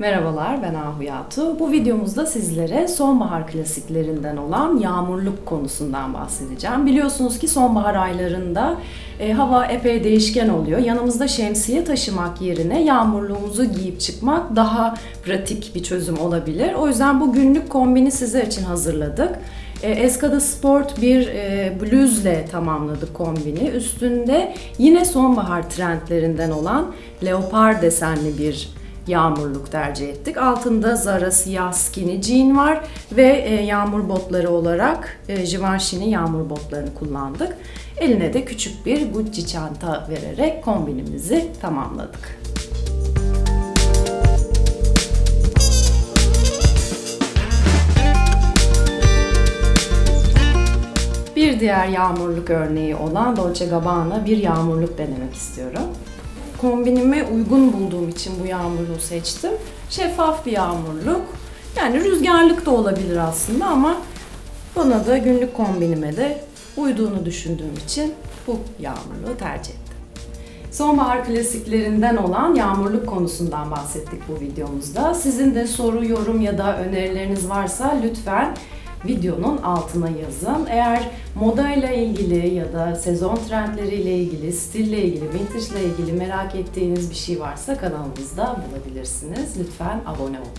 Merhabalar ben Ahu Yatu. Bu videomuzda sizlere sonbahar klasiklerinden olan yağmurluk konusundan bahsedeceğim. Biliyorsunuz ki sonbahar aylarında e, hava epey değişken oluyor. Yanımızda şemsiye taşımak yerine yağmurluğumuzu giyip çıkmak daha pratik bir çözüm olabilir. O yüzden bu günlük kombini sizler için hazırladık. E, Eskada Sport bir e, bluzle tamamladık kombini. Üstünde yine sonbahar trendlerinden olan leopar desenli bir yağmurluk tercih ettik. Altında Zara siyah skinny jean var ve e, yağmur botları olarak e, Givenchy'nin yağmur botlarını kullandık. Eline de küçük bir Gucci çanta vererek kombinimizi tamamladık. Bir diğer yağmurluk örneği olan Dolce Gabbana bir yağmurluk denemek istiyorum kombinime uygun bulduğum için bu yağmurluğu seçtim. Şeffaf bir yağmurluk. Yani rüzgarlık da olabilir aslında ama bana da günlük kombinime de uyduğunu düşündüğüm için bu yağmurluğu tercih ettim. Sonbahar klasiklerinden olan yağmurluk konusundan bahsettik bu videomuzda. Sizin de soru, yorum ya da önerileriniz varsa lütfen videonun altına yazın. Eğer moda ile ilgili ya da sezon trendleriyle ilgili, stille ilgili, vintage ile ilgili merak ettiğiniz bir şey varsa kanalımızda bulabilirsiniz. Lütfen abone olun.